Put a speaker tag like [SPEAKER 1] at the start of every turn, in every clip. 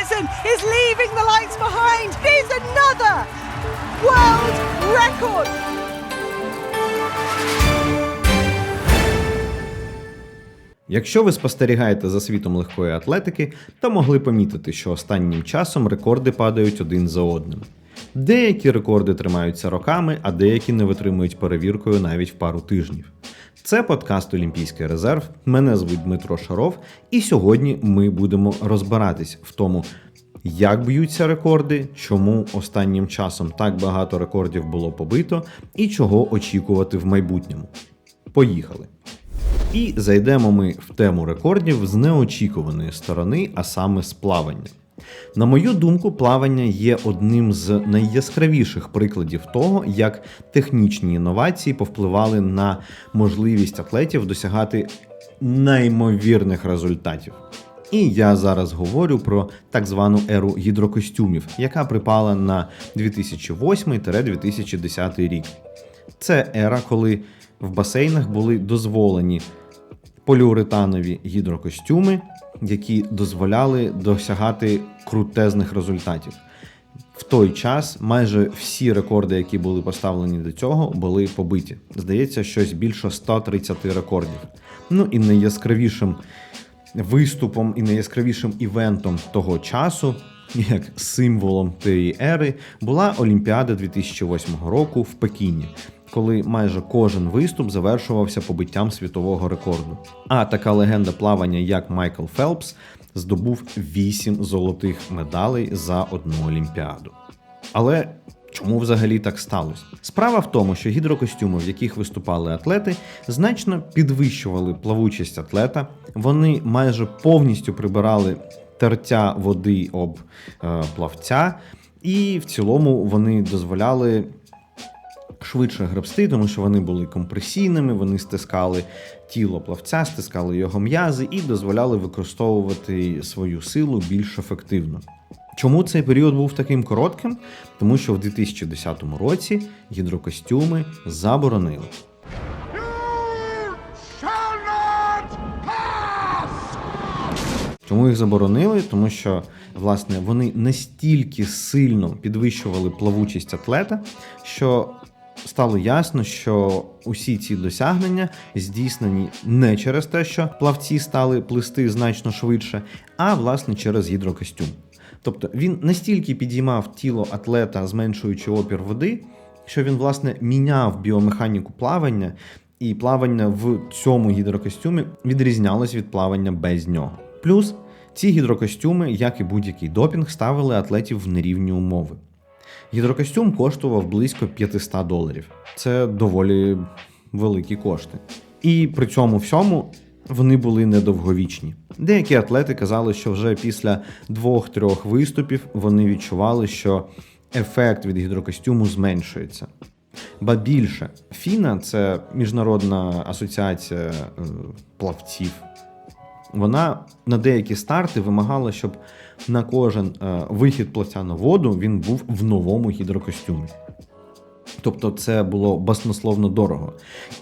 [SPEAKER 1] Ingebrigtsen is leaving the lights behind. It's another world record.
[SPEAKER 2] Якщо ви спостерігаєте за світом легкої атлетики, то могли помітити, що останнім часом рекорди падають один за одним. Деякі рекорди тримаються роками, а деякі не витримують перевіркою навіть в пару тижнів. Це подкаст Олімпійський резерв. Мене звуть Дмитро Шаров, і сьогодні ми будемо розбиратись в тому, як б'ються рекорди, чому останнім часом так багато рекордів було побито, і чого очікувати в майбутньому. Поїхали! І зайдемо ми в тему рекордів з неочікуваної сторони, а саме з плавання. На мою думку, плавання є одним з найяскравіших прикладів того, як технічні інновації повпливали на можливість атлетів досягати неймовірних результатів. І я зараз говорю про так звану еру гідрокостюмів, яка припала на 2008-2010 рік. Це ера, коли в басейнах були дозволені поліуретанові гідрокостюми, які дозволяли досягати крутезних результатів. В той час майже всі рекорди, які були поставлені до цього, були побиті. Здається, щось більше 130 рекордів. Ну і найяскравішим виступом і найяскравішим івентом того часу, як символом тієї ери, була Олімпіада 2008 року в Пекіні. Коли майже кожен виступ завершувався побиттям світового рекорду. А така легенда плавання, як Майкл Фелпс, здобув 8 золотих медалей за одну олімпіаду. Але чому взагалі так сталося? Справа в тому, що гідрокостюми, в яких виступали атлети, значно підвищували плавучість атлета, вони майже повністю прибирали тертя води об е, плавця, і в цілому вони дозволяли швидше гребсти, тому що вони були компресійними, вони стискали тіло плавця, стискали його м'язи і дозволяли використовувати свою силу більш ефективно. Чому цей період був таким коротким? Тому що в 2010 році гідрокостюми заборонили. Чому їх заборонили? Тому що власне вони настільки сильно підвищували плавучість атлета, що стало ясно, що усі ці досягнення здійснені не через те, що плавці стали плисти значно швидше, а власне через гідрокостюм. Тобто він настільки підіймав тіло атлета, зменшуючи опір води, що він власне міняв біомеханіку плавання, і плавання в цьому гідрокостюмі відрізнялось від плавання без нього. Плюс ці гідрокостюми, як і будь-який допінг, ставили атлетів в нерівні умови. Гідрокостюм коштував близько 500 доларів. Це доволі великі кошти. І при цьому всьому вони були недовговічні. Деякі атлети казали, що вже після двох-трьох виступів вони відчували, що ефект від гідрокостюму зменшується. Ба більше, Фіна це міжнародна асоціація е, плавців. Вона на деякі старти вимагала, щоб на кожен е, вихід плавця на воду він був в новому гідрокостюмі. Тобто це було баснословно дорого.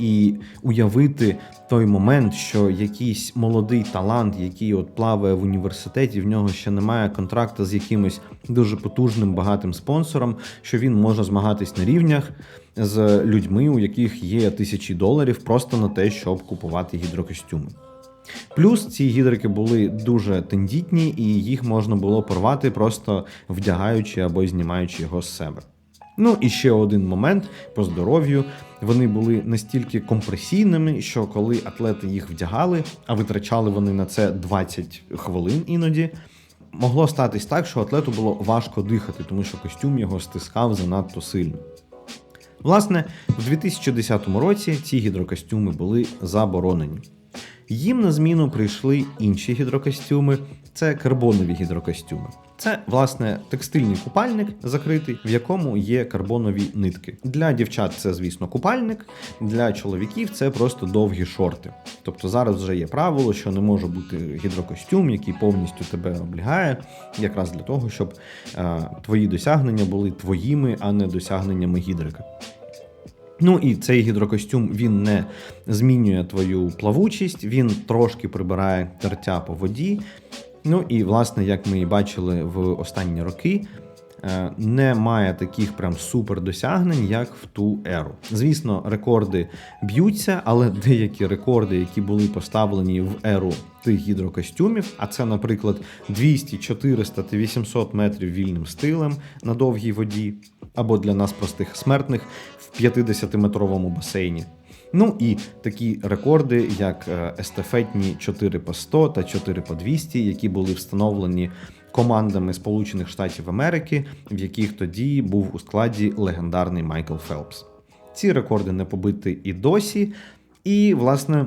[SPEAKER 2] І уявити той момент, що якийсь молодий талант, який от плаває в університеті, в нього ще немає контракту з якимось дуже потужним багатим спонсором, що він може змагатись на рівнях з людьми, у яких є тисячі доларів, просто на те, щоб купувати гідрокостюми. Плюс ці гідрики були дуже тендітні, і їх можна було порвати, просто вдягаючи або знімаючи його з себе. Ну і ще один момент по здоров'ю. Вони були настільки компресійними, що коли атлети їх вдягали, а витрачали вони на це 20 хвилин іноді, могло статись так, що атлету було важко дихати, тому що костюм його стискав занадто сильно. Власне, в 2010 році ці гідрокостюми були заборонені. Їм на зміну прийшли інші гідрокостюми. Це карбонові гідрокостюми. Це, власне, текстильний купальник закритий, в якому є карбонові нитки. Для дівчат це, звісно, купальник, для чоловіків це просто довгі шорти. Тобто зараз вже є правило, що не може бути гідрокостюм, який повністю тебе облягає, якраз для того, щоб е, твої досягнення були твоїми, а не досягненнями гідрика. Ну і цей гідрокостюм він не змінює твою плавучість, він трошки прибирає тертя по воді. Ну і власне, як ми і бачили в останні роки. Е, Немає таких прям супер досягнень, як в ту еру. Звісно, рекорди б'ються, але деякі рекорди, які були поставлені в еру тих гідрокостюмів, а це, наприклад, 200, 400 та 800 метрів вільним стилем на довгій воді, або для нас простих смертних в 50-метровому басейні. Ну і такі рекорди, як е, естафетні 4 по 100 та 4 по 200, які були встановлені командами Сполучених Штатів Америки, в яких тоді був у складі легендарний Майкл Фелпс. Ці рекорди не побиті і досі. І, власне,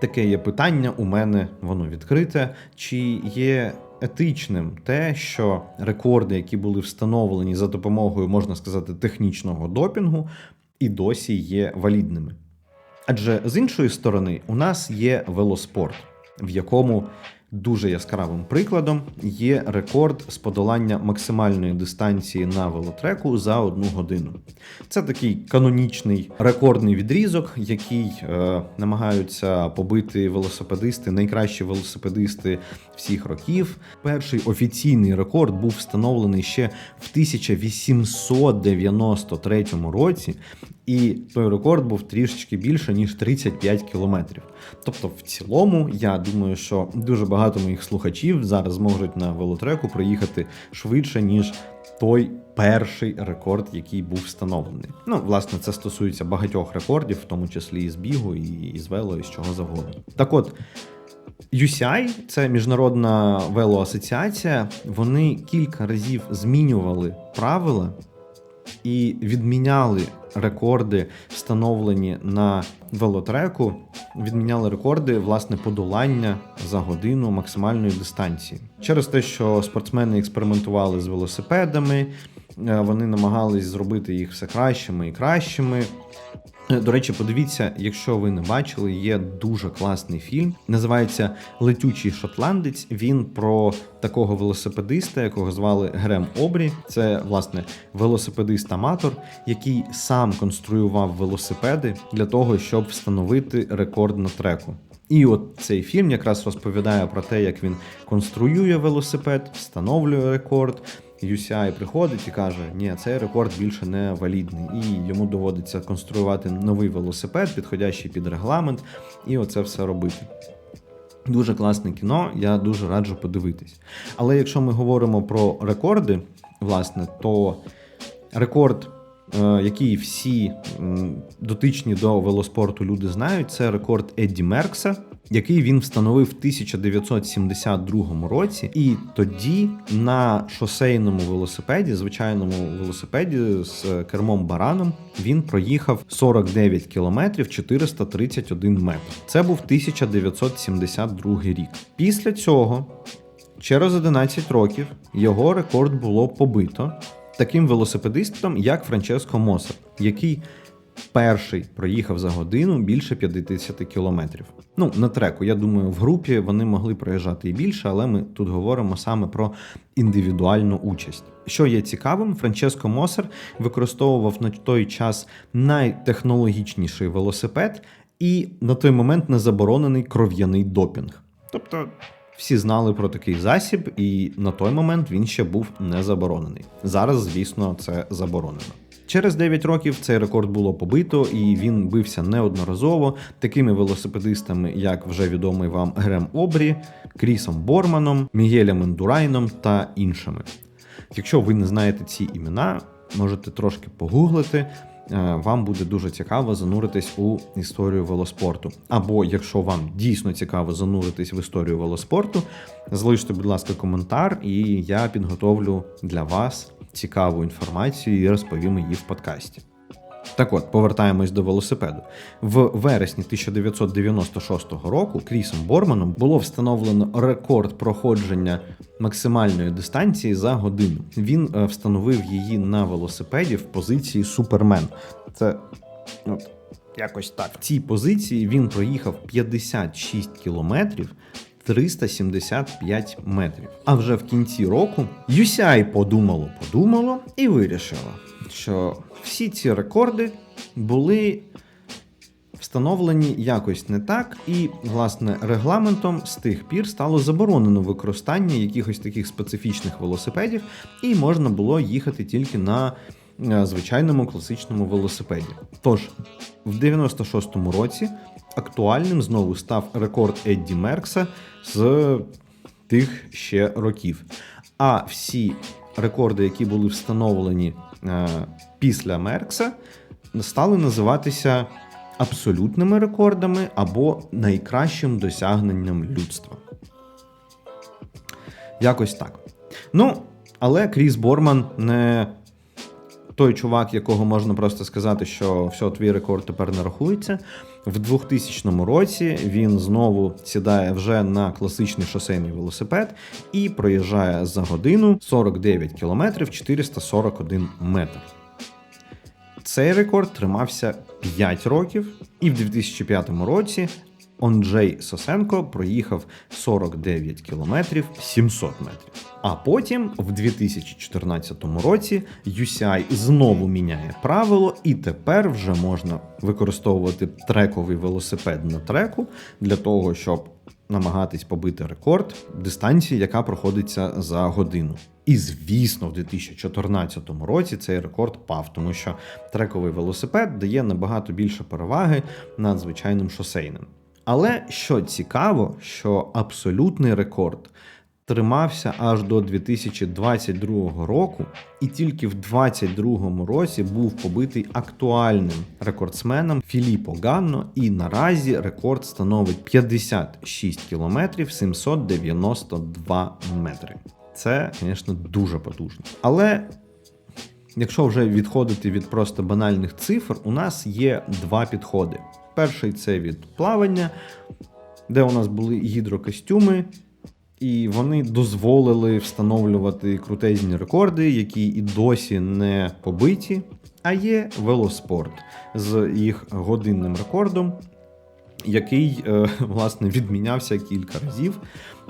[SPEAKER 2] таке є питання у мене, воно відкрите. Чи є етичним те, що рекорди, які були встановлені за допомогою, можна сказати, технічного допінгу, і досі є валідними? Адже з іншої сторони, у нас є велоспорт, в якому дуже яскравим прикладом є рекорд з подолання максимальної дистанції на велотреку за одну годину. Це такий канонічний рекордний відрізок, який е, намагаються побити велосипедисти, найкращі велосипедисти всіх років. Перший офіційний рекорд був встановлений ще в 1893 році, і той рекорд був трішечки більше ніж 35 кілометрів. Тобто, в цілому, я думаю, що дуже багато моїх слухачів зараз зможуть на велотреку проїхати швидше, ніж той перший рекорд, який був встановлений. Ну, власне, це стосується багатьох рекордів, в тому числі і з бігу, і, з вело, і з чого завгодно. Так от. UCI, це міжнародна велоасоціація, вони кілька разів змінювали правила і відміняли рекорди, встановлені на велотреку, відміняли рекорди власне подолання за годину максимальної дистанції. Через те, що спортсмени експериментували з велосипедами, е, вони намагались зробити їх все кращими і кращими. Е, До речі, подивіться, якщо ви не бачили, є дуже класний фільм. Називається Летючий шотландець. Він про такого велосипедиста, якого звали Грем Обрі. Це власне велосипедист-аматор, який сам конструював велосипеди для того, щоб встановити рекорд на треку. І от цей фільм якраз розповідає про те, як він конструює велосипед, встановлює рекорд. UCI приходить і каже: ні, цей рекорд більше не валідний, і йому доводиться конструювати новий велосипед, підходящий під регламент, і оце все робити. Дуже класне кіно, я дуже раджу подивитись. Але якщо ми говоримо про рекорди, власне, то рекорд, е, який всі дотичні до велоспорту люди знають, це рекорд Едді Меркса, який він встановив в 1972 році. І тоді на шосейному велосипеді, звичайному велосипеді з кермом бараном, він проїхав 49 кілометрів 431 метр. Це був 1972 рік. Після цього, через 11 років, його рекорд було побито таким велосипедистом, як Франческо Мосер, який перший проїхав за годину більше 50 кілометрів. Ну, на треку, я думаю, в групі вони могли проїжджати і більше, але ми тут говоримо саме про індивідуальну участь. Що є цікавим, Франческо Мосер використовував на той час найтехнологічніший велосипед і на той момент незаборонений кров'яний допінг. Тобто всі знали про такий засіб, і на той момент він ще був не заборонений. Зараз, звісно, це заборонено. Через 9 років цей рекорд було побито, і він бився неодноразово такими велосипедистами, як вже відомий вам Грем Обрі, Крісом Борманом, Мігелем Ендурайном та іншими. Якщо ви не знаєте ці імена, можете трошки погуглити. е, Вам буде дуже цікаво зануритись у історію велоспорту. Або якщо вам дійсно цікаво зануритись в історію велоспорту, залиште, будь ласка, коментар, і я підготовлю для вас цікаву інформацію і розповім її в подкасті. Так от, повертаємось до велосипеду. В вересні 1996 року Крісом Борманом було встановлено рекорд проходження максимальної дистанції за годину. Він е, встановив її на велосипеді в позиції Супермен. Це от, якось так. В цій позиції він проїхав 56 кілометрів. 375 метрів. А вже в кінці року UCI подумало, подумало і вирішило, що всі ці рекорди були встановлені якось не так, і, власне, регламентом з тих пір стало заборонено використання якихось таких специфічних велосипедів, і можна було їхати тільки на е, звичайному класичному велосипеді. Тож, в 96-му році актуальним знову став рекорд Едді Меркса з тих ще років. А всі рекорди, які були встановлені е, після Меркса, стали називатися абсолютними рекордами або найкращим досягненням людства. Якось так. Ну, але Кріс Борман не той чувак, якого можна просто сказати, що все, твій рекорд тепер не рахується. В 2000 році він знову сідає вже на класичний шосейний велосипед і проїжджає за годину 49 км 441 метр. Цей рекорд тримався 5 років, і в 2005 році Онджей Сосенко проїхав 49 кілометрів 700 метрів. А потім, в 2014 році, UCI знову міняє правило, і тепер вже можна використовувати трековий велосипед на треку для того, щоб намагатись побити рекорд дистанції, яка проходиться за годину. І звісно, в 2014 році цей рекорд пав, тому що трековий велосипед дає набагато більше переваги над звичайним шосейним. Але що цікаво, що абсолютний рекорд тримався аж до 2022 року, і тільки в 2022 році був побитий актуальним рекордсменом Філіппо Ганно, і наразі рекорд становить 56 кілометрів 792 метри. Це, звісно, дуже потужно. Але якщо вже відходити від просто банальних цифр, у нас є два підходи. Перший це від плавання, де у нас були гідрокостюми, і вони дозволили встановлювати крутезні рекорди, які і досі не побиті. А є велоспорт з їх годинним рекордом, який е, власне відмінявся кілька разів,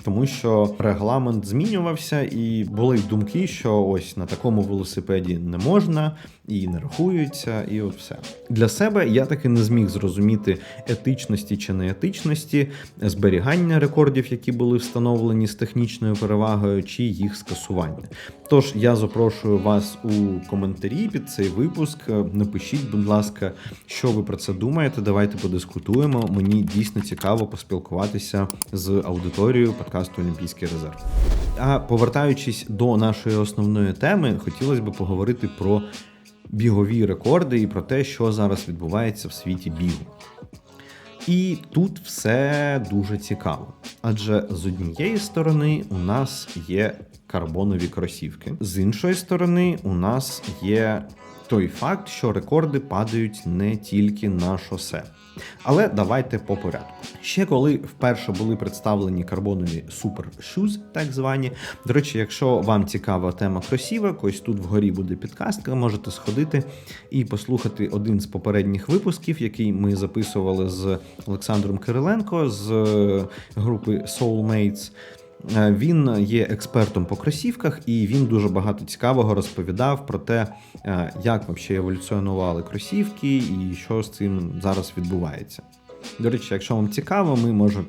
[SPEAKER 2] тому що регламент змінювався, і були думки, що ось на такому велосипеді не можна і не рахується, і от все для себе я таки не зміг зрозуміти етичності чи неетичності зберігання рекордів, які були встановлені з технічною перевагою, чи їх скасування. Тож я запрошую вас у коментарі під цей випуск. Напишіть, будь ласка, що ви про це думаєте. Давайте подискутуємо. Мені дійсно цікаво поспілкуватися з аудиторією подкасту Олімпійський резерв. А повертаючись до нашої основної теми, хотілося б поговорити про бігові рекорди і про те, що зараз відбувається в світі бігу. І тут все дуже цікаво. Адже з однієї сторони у нас є карбонові кросівки, з іншої сторони, у нас є той факт, що рекорди падають не тільки на шосе. Але давайте по порядку. Ще коли вперше були представлені карбонові Super Shoes, так звані. До речі, якщо вам цікава тема кросівок, ось тут вгорі буде підкастка, можете сходити і послухати один з попередніх випусків, який ми записували з Олександром Кириленко з групи Soulmates. Е, Він є експертом по кросівках, і він дуже багато цікавого розповідав про те, е, як взагалі еволюціонували кросівки і що з цим зараз відбувається. До речі, якщо вам цікаво, ми може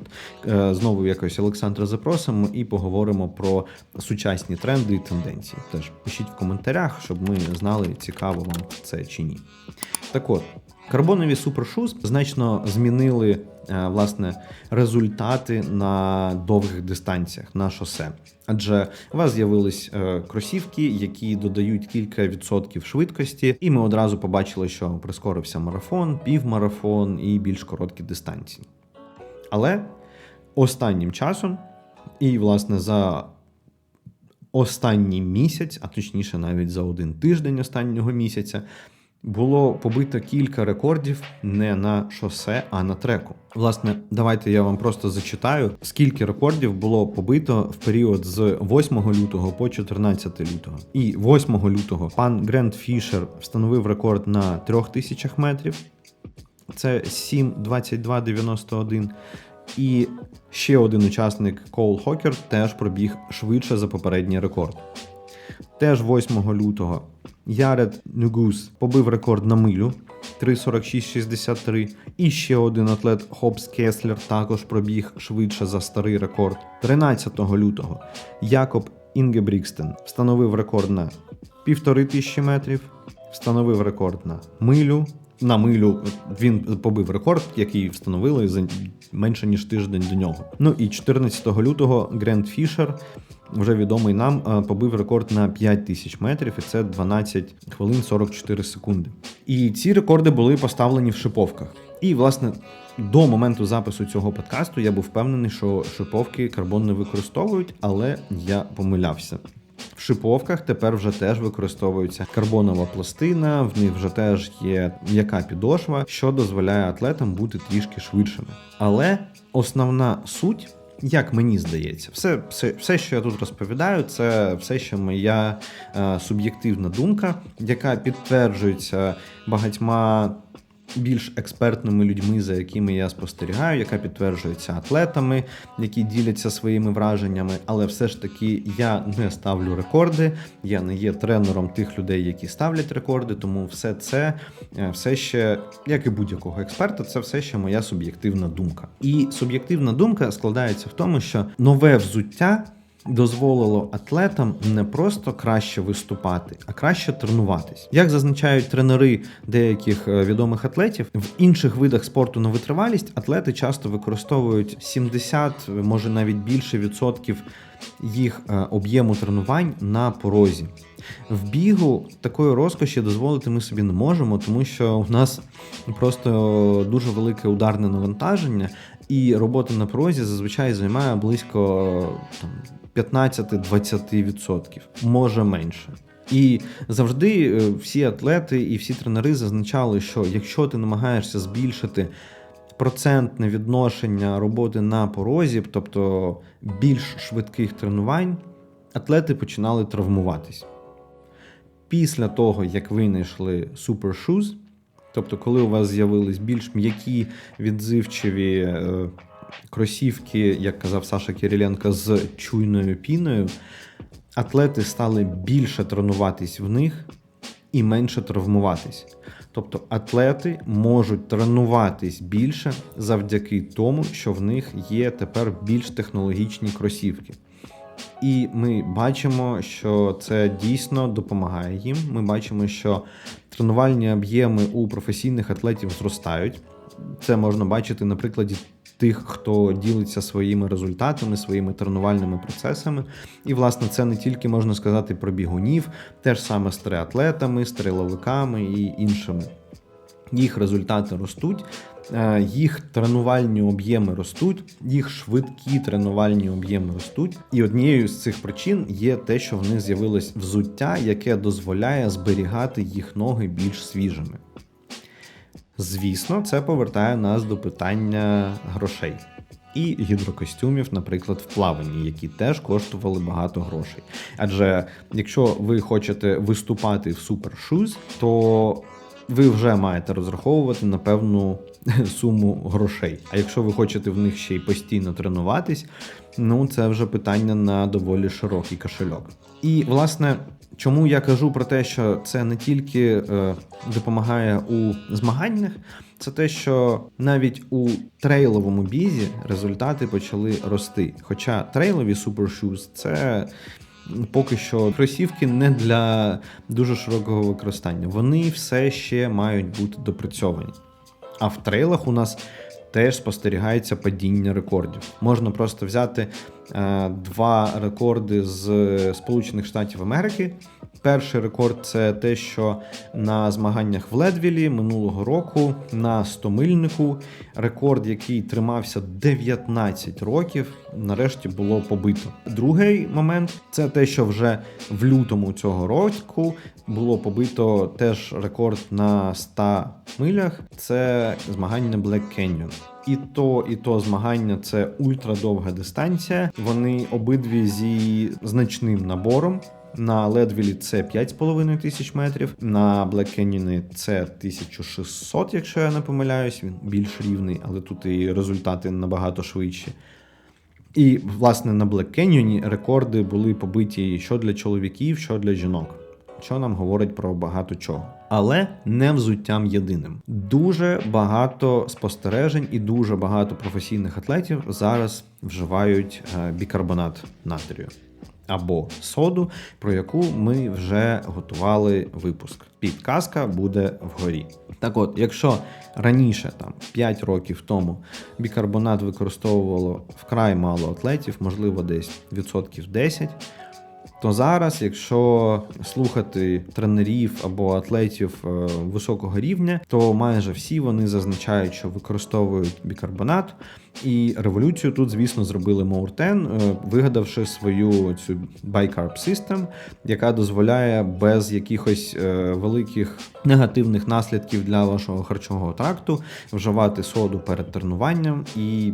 [SPEAKER 2] е, знову якось Олександра запросимо і поговоримо про сучасні тренди і тенденції. Теж пишіть в коментарях, щоб ми знали, цікаво вам це чи ні. Так от, карбонові супершуз значно змінили е, власне результати на довгих дистанціях на шосе. Адже у вас з'явились е, кросівки, які додають кілька відсотків швидкості, і ми одразу побачили, що прискорився марафон, півмарафон і більш короткі дистанції. Але останнім часом, і власне за останній місяць, а точніше навіть за один тиждень останнього місяця, було побито кілька рекордів не на шосе, а на треку. Власне, давайте я вам просто зачитаю, скільки рекордів було побито в період з 8 лютого по 14 лютого. І 8 лютого пан Грент Фішер встановив рекорд на 3000 метрів. Це 7.22.91. І ще один учасник Коул Хокер теж пробіг швидше за попередній рекорд. Теж 8 лютого Яред Нюгус побив рекорд на милю 3.46.63. І ще один атлет Хобс Кеслер також пробіг швидше за старий рекорд. 13 лютого Якоб Інгебрікстен встановив рекорд на півтори тисячі метрів, встановив рекорд на милю. На милю він побив рекорд, який встановили за менше ніж тиждень до нього. Ну і 14 лютого Гренд Фішер, вже відомий нам, е, побив рекорд на 5 тисяч метрів, і це 12 хвилин 44 секунди. І ці рекорди були поставлені в шиповках. І, власне, до моменту запису цього подкасту я був впевнений, що шиповки карбон не використовують, але я помилявся. В шиповках тепер вже теж використовується карбонова пластина, в них вже теж є м'яка підошва, що дозволяє атлетам бути трішки швидшими. Але основна суть, як мені здається, все, все, все що я тут розповідаю, це все ще моя е, суб'єктивна думка, яка підтверджується багатьма більш експертними людьми, за якими я спостерігаю, яка підтверджується атлетами, які діляться своїми враженнями. Але все ж таки я не ставлю рекорди, я не є тренером тих людей, які ставлять рекорди. Тому все це е, все ще, як і будь-якого експерта, це все ще моя суб'єктивна думка. І суб'єктивна думка складається в тому, що нове взуття дозволило атлетам не просто краще виступати, а краще тренуватись. Як зазначають тренери деяких е, відомих атлетів, в інших видах спорту на витривалість атлети часто використовують 70, може навіть більше відсотків їх е, об'єму тренувань на порозі. В бігу такої розкоші дозволити ми собі не можемо, тому що у нас просто дуже велике ударне навантаження, і робота на порозі зазвичай займає близько 15-20%, може менше. І завжди е, всі атлети і всі тренери зазначали, що якщо ти намагаєшся збільшити процентне відношення роботи на порозі, тобто більш швидких тренувань, атлети починали травмуватись. Після того, як винайшли Super Shoes, тобто, коли у вас з'явились більш м'які відзивчиві е, кросівки, як казав Саша Кириленко, з чуйною піною, атлети стали більше тренуватись в них і менше травмуватись. Тобто атлети можуть тренуватись більше завдяки тому, що в них є тепер більш технологічні кросівки. І ми бачимо, що це дійсно допомагає їм. Ми бачимо, що тренувальні об'єми у професійних атлетів зростають. Це можна бачити на прикладі тих, хто ділиться своїми результатами, своїми тренувальними процесами. І, власне, це не тільки можна сказати про бігунів, теж саме з триатлетами, стріловиками і іншими. Їх результати ростуть, е, їх тренувальні об'єми ростуть, їх швидкі тренувальні об'єми ростуть. І однією з цих причин є те, що в них з'явилось взуття, яке дозволяє зберігати їх ноги більш свіжими. Звісно, це повертає нас до питання грошей. І гідрокостюмів, наприклад, в плаванні, які теж коштували багато грошей. Адже якщо ви хочете виступати в Shoes, то ви вже маєте розраховувати на певну суму грошей. А якщо ви хочете в них ще й постійно тренуватись, ну це вже питання на доволі широкий кошельок. І власне. Чому я кажу про те, що це не тільки е, допомагає у змаганнях, це те, що навіть у трейловому бізі результати почали рости. Хоча трейлові Shoes – це поки що кросівки не для дуже широкого використання. Вони все ще мають бути допрацьовані. А в трейлах у нас теж спостерігається падіння рекордів. Можна просто взяти е, два рекорди з Сполучених Штатів Америки. Перший рекорд це те, що на змаганнях в Ледвілі минулого року на 100-мильнику рекорд, який тримався 19 років, нарешті було побито. Другий момент це те, що вже в лютому цього року було побито теж рекорд на 100 милях. Це змагання Black Canyon. І то, і то змагання це ультрадовга дистанція. Вони обидві зі значним набором. На Ледвілі це 5,5 тисяч метрів, на Black Canyon це 1600, якщо я не помиляюсь, він більш рівний, але тут і результати набагато швидші. І, власне, на Black Canyon рекорди були побиті що для чоловіків, що для жінок. що нам говорить про багато чого. Але не взуттям єдиним. Дуже багато спостережень і дуже багато професійних атлетів зараз вживають е, бікарбонат натрію або соду, про яку ми вже готували випуск. Підказка буде вгорі. Так от, якщо раніше, там 5 років тому, бікарбонат використовувало вкрай мало атлетів, можливо, десь відсотків 10, то зараз, якщо слухати тренерів або атлетів е, високого рівня, то майже всі вони зазначають, що використовують бікарбонат. І революцію тут, звісно, зробили Моуртен, вигадавши свою цю Bicarb System, яка дозволяє без якихось е, великих негативних наслідків для вашого харчового тракту вживати соду перед тренуванням і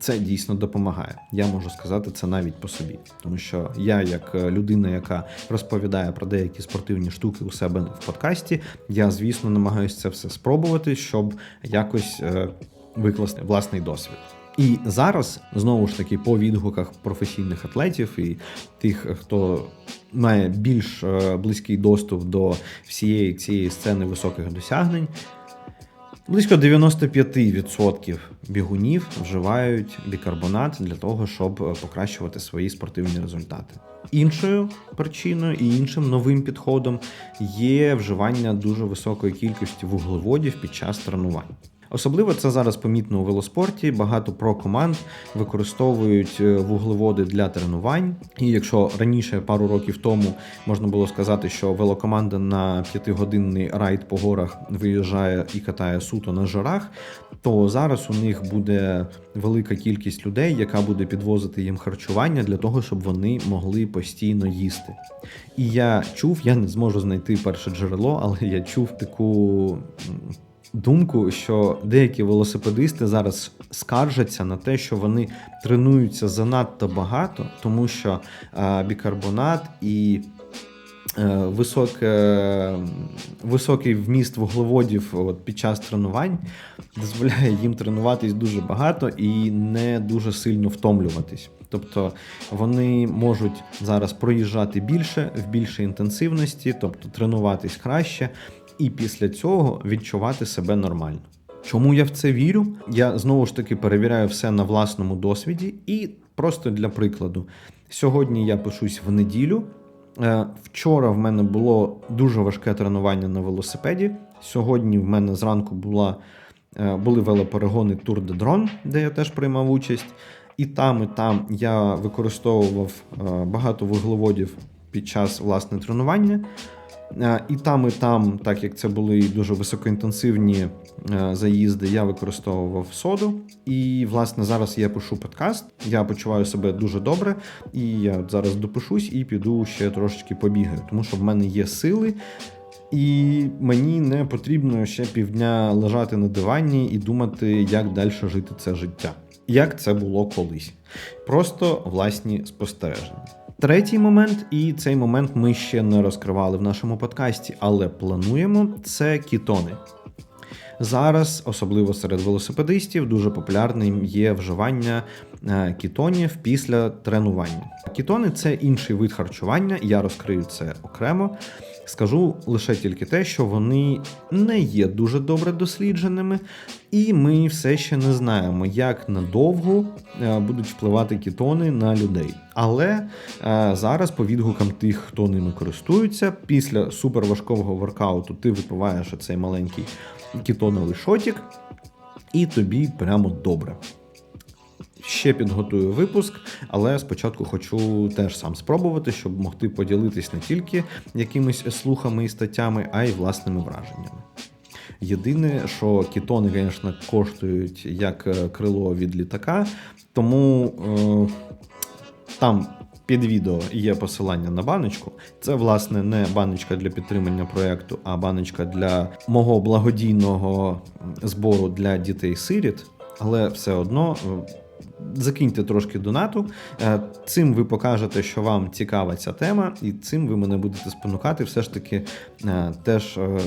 [SPEAKER 2] це дійсно допомагає. Я можу сказати це навіть по собі, тому що я, як е, людина, яка розповідає про деякі спортивні штуки у себе в подкасті, я звісно намагаюся це все спробувати, щоб якось е, викласти власний досвід. І зараз знову ж таки по відгуках професійних атлетів і тих, хто має більш е, близький доступ до всієї цієї сцени високих досягнень. Близько 95% бігунів вживають бікарбонат для того, щоб е, покращувати свої спортивні результати. Іншою причиною і іншим новим підходом є вживання дуже високої кількості вуглеводів під час тренувань. Особливо це зараз помітно у велоспорті. Багато про команд використовують е, вуглеводи для тренувань. І якщо раніше пару років тому можна було сказати, що велокоманда на п'ятигодинний райд по горах виїжджає і катає суто на жирах, то зараз у них буде велика кількість людей, яка буде підвозити їм харчування для того, щоб вони могли постійно їсти. І я чув, я не зможу знайти перше джерело, але я чув таку думку, що деякі велосипедисти зараз скаржаться на те, що вони тренуються занадто багато, тому що е, бікарбонат і е, високе, високий вміст вуглеводів от, під час тренувань дозволяє їм тренуватись дуже багато і не дуже сильно втомлюватись. Тобто вони можуть зараз проїжджати більше в більшій інтенсивності, тобто тренуватись краще, і після цього відчувати себе нормально. Чому я в це вірю? Я знову ж таки перевіряю все на власному досвіді, і просто для прикладу, сьогодні я пишусь в неділю. Е, Вчора в мене було дуже важке тренування на велосипеді. Сьогодні в мене зранку була, е, були велоперегони Tour de Drone, де я теж приймав участь. І там, і там я використовував е, багато вуглеводів під час власне тренування. Е, І там, і там, так як це були дуже високоінтенсивні е, заїзди, я використовував соду. І, власне, зараз я пишу подкаст. Я почуваю себе дуже добре, і я зараз допишусь і піду ще трошечки побігаю, тому що в мене є сили. І мені не потрібно ще півдня лежати на дивані і думати, як далі жити це життя, як це було колись. Просто власні спостереження. Третій момент, і цей момент ми ще не розкривали в нашому подкасті, але плануємо це кітони. Зараз, особливо серед велосипедистів, дуже популярним є вживання е, кітонів після тренування. Кітони це інший вид харчування, я розкрию це окремо. Скажу лише тільки те, що вони не є дуже добре дослідженими, і ми все ще не знаємо, як надовго е, будуть впливати кітони на людей. Але е, зараз, по відгукам тих, хто ними користується, після суперважкого воркауту ти випиваєш цей маленький кітоновий шотик, і тобі прямо добре. Ще підготую випуск, але спочатку хочу теж сам спробувати, щоб могти поділитись не тільки якимись слухами і статтями, а й власними враженнями. Єдине, що кітони, звісно, коштують як е, крило від літака, тому е, там під відео є посилання на баночку. Це, власне, не баночка для підтримання проєкту, а баночка для мого благодійного збору для дітей-сиріт. Але все одно е, закиньте трошки донату. Е, Цим ви покажете, що вам цікава ця тема, і цим ви мене будете спонукати все ж таки е, теж е,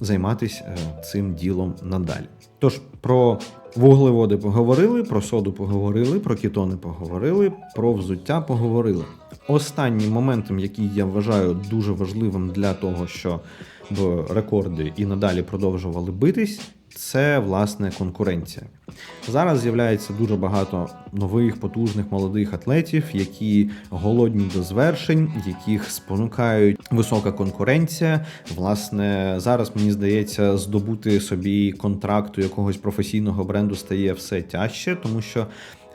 [SPEAKER 2] займатися цим ділом надалі. Тож про вуглеводи поговорили, про соду поговорили, про кітони поговорили, про взуття поговорили. Останнім моментом, який я вважаю дуже важливим для того, щоб рекорди і надалі продовжували битись, це власне конкуренція. Зараз з'являється дуже багато нових потужних молодих атлетів, які голодні до звершень, яких спонукають висока конкуренція. Власне, зараз мені здається, здобути собі контракт у якогось професійного бренду стає все тяжче, тому що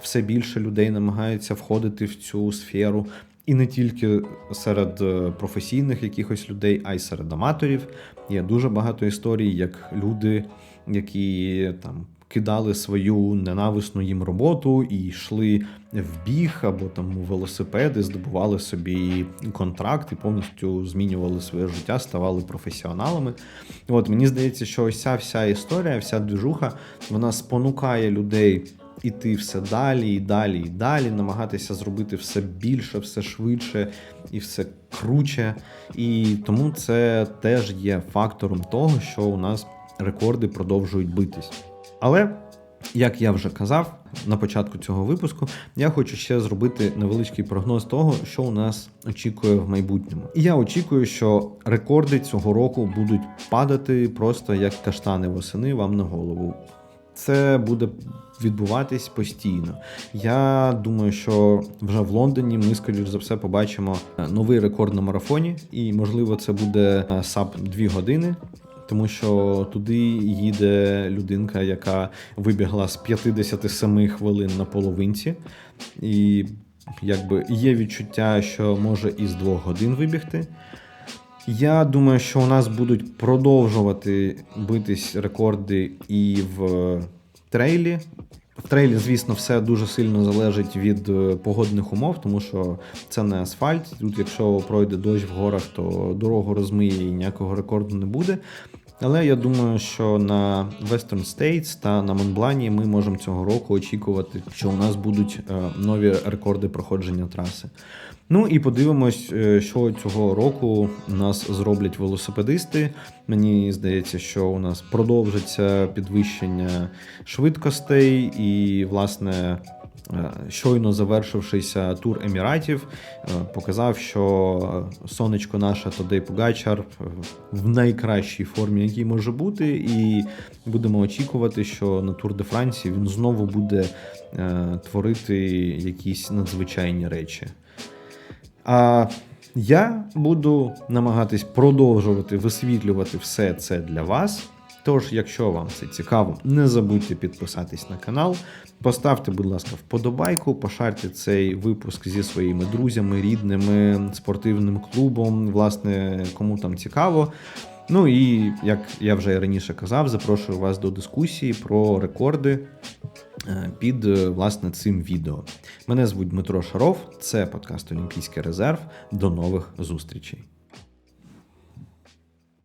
[SPEAKER 2] все більше людей намагаються входити в цю сферу. І не тільки серед е, професійних якихось людей, а й серед аматорів. Є дуже багато історій, як люди, які там кидали свою ненависну їм роботу і йшли в біг або там у велосипеди, здобували собі контракт і повністю змінювали своє життя, ставали професіоналами. От мені здається, що ось ця вся історія, вся движуха, вона спонукає людей. Іти все далі і далі і далі, намагатися зробити все більше, все швидше і все круче. І тому це теж є фактором того, що у нас рекорди продовжують битись. Але, як я вже казав на початку цього випуску, я хочу ще зробити невеличкий прогноз того, що у нас очікує в майбутньому. І я очікую, що рекорди цього року будуть падати просто як каштани восени вам на голову. Це буде відбуватись постійно. Я думаю, що вже в Лондоні ми, скоріш за все, побачимо новий рекорд на марафоні, і можливо, це буде САП 2 години. Тому що туди їде людинка, яка вибігла з 57 хвилин на половинці, і якби є відчуття, що може із 2 годин вибігти. Я думаю, що у нас будуть продовжувати битись рекорди і в трейлі. В трейлі, звісно, все дуже сильно залежить від е, погодних умов, тому що це не асфальт. Тут, якщо пройде дощ в горах, то дорогу розмиє і ніякого рекорду не буде. Але я думаю, що на Western States та на Монблані ми можемо цього року очікувати, що у нас будуть е, нові рекорди проходження траси. Ну і подивимось, е, що цього року у нас зроблять велосипедисти. Мені здається, що у нас продовжиться підвищення швидкостей і, власне. Е, щойно завершившися тур Еміратів, е, показав, що сонечко наше Тодей Пугачар в найкращій формі, якій може бути, і будемо очікувати, що на Тур де Франції він знову буде творити якісь надзвичайні речі. А я буду намагатись продовжувати висвітлювати все це для вас. Тож, якщо вам це цікаво, не забудьте підписатись на канал, поставте, будь ласка, вподобайку, пошарте цей випуск зі своїми друзями, рідними, спортивним клубом, власне, кому там цікаво. Ну і як я вже раніше казав, запрошую вас до дискусії про рекорди е, під е, власне цим відео. Мене звуть Дмитро Шаров, це подкаст Олімпійський резерв. До нових зустрічей.